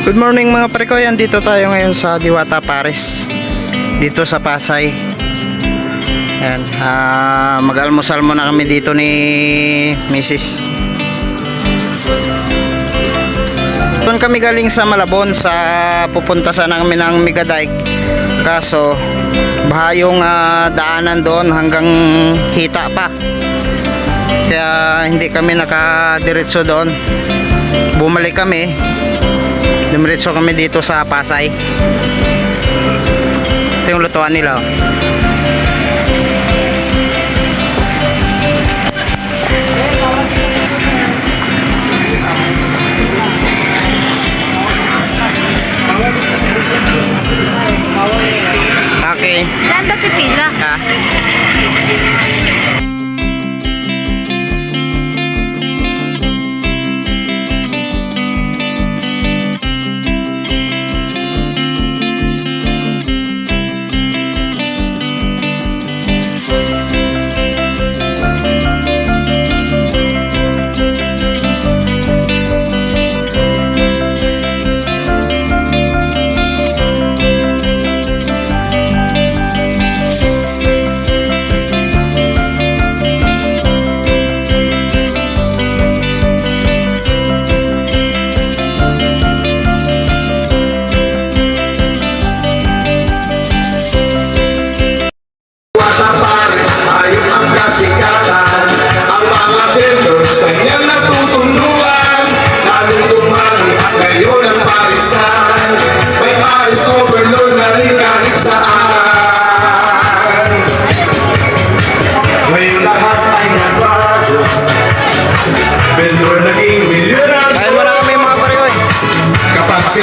Good morning mga pare ko, yan dito tayo ngayon sa Diwata Paris dito sa Pasay. Yan, ah, mag-almusal muna kami dito ni Mrs. Doon kami galing sa Malabon sa pupunta sana kami ng Megadike kaso baha yung ah, daanan doon hanggang hita pa. Kaya hindi kami nakadiretso doon. Bumalik kami dumiretso kami dito sa Pasay ito yung lutuan nila oh.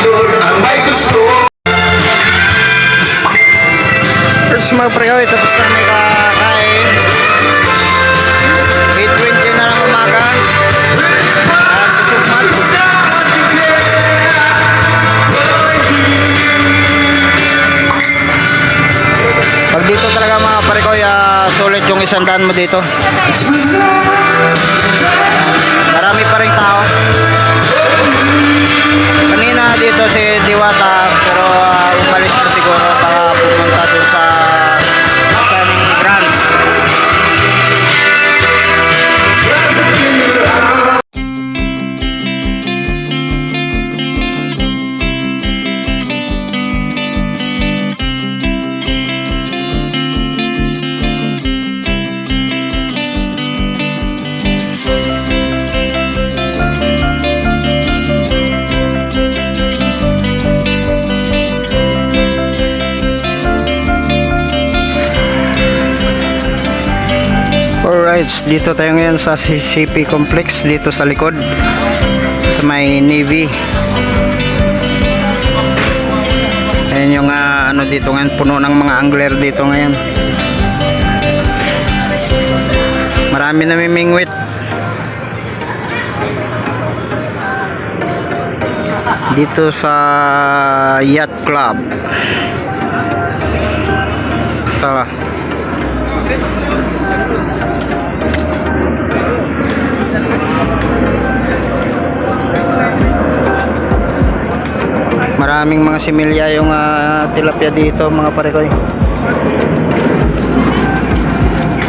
Lord ang may gusto. First mga eh, tapos na may kakain. 8.20 na ng umaga. At busog mat pag dito talaga mga pare ko ah, sulit yung isang daan mo dito Diwata Alright, dito tayo ngayon sa CCP Complex dito sa likod sa may Navy. Ayan yung ah, ano dito ngayon, puno ng mga angler dito ngayon. Marami namimingwit. Dito sa Yacht Club. Ito. Maraming mga similya yung ah, tilapia dito mga pare ko. eh.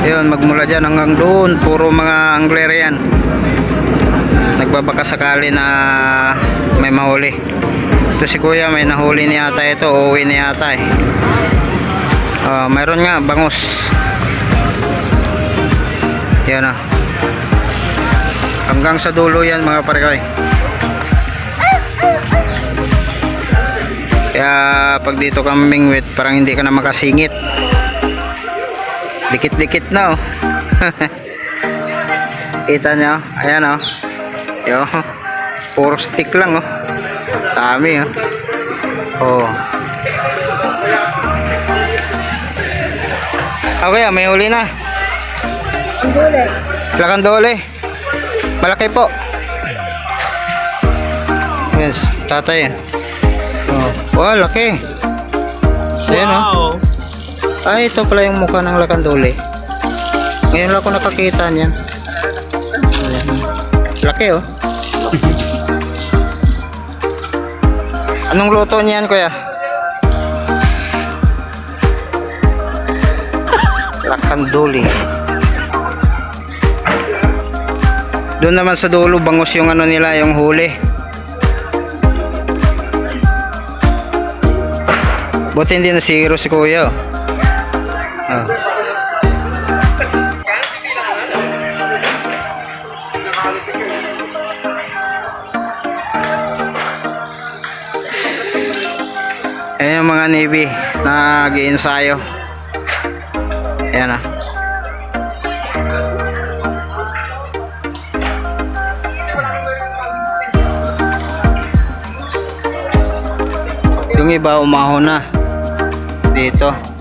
Ayun, magmula dyan hanggang doon, puro mga angler yan. Nagbabaka sakali na may mahuli. Ito si kuya, may nahuli niya ata ito, uuwi niya ata eh. Ah, mayroon nga, bangus. Yan ah. Hanggang sa dulo yan mga pare Kaya pag dito ka mingwit, parang hindi ka na makasingit. Dikit-dikit na oh. Kita nyo? Ayan oh. Yo. Puro stick lang oh. Dami oh. Oh. Okay, ah, may huli na. Dule. Lakang dole. Malaki po. Yes, tatay. Oh, wow, laki. Ayan, oh. Ay, ito pala yung mukha ng lakandole. Ngayon lang ako nakakita niyan. Laki, oh. Anong luto niyan, kuya? Lakanduli. Doon naman sa dulo, bangus yung ano nila, yung huli. Buti hindi na siguro si kuya. oh. Ah. Ayan yung mga Navy nag-iensayo. Ayan ah. Yung iba umahon na dito.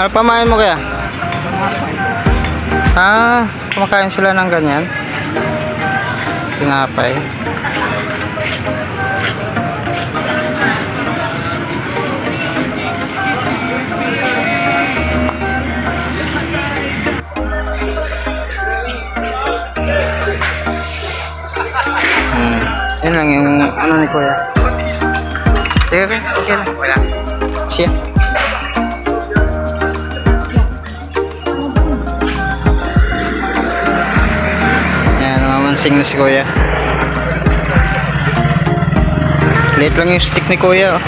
Ano pamain mo kaya? Ah, kumakain sila ng ganyan. Tinapay. Hmm. Yun lang yung ano ni Kuya. Sige, okay. Okay lang. Wala. Namamansing na si Kuya. Late lang yung stick ni Kuya. Oh.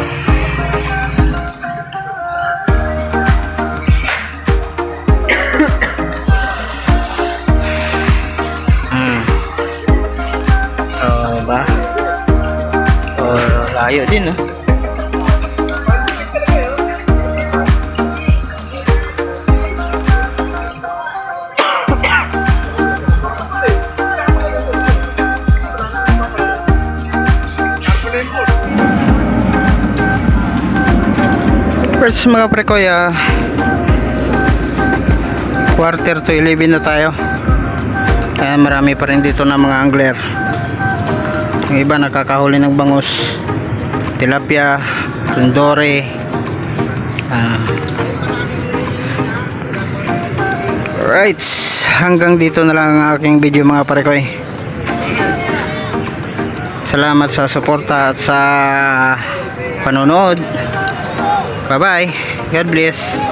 Hmm. Oh? Oh, layo din, no? First mga pre kuya. Quarter to 11 na tayo. Kaya marami pa rin dito na mga angler. Yung iba nakakahuli ng bangus. Tilapia Tundore ah. Right. Hanggang dito na lang ang aking video mga pare koy Salamat sa suporta at sa panonood Bye bye. God bless.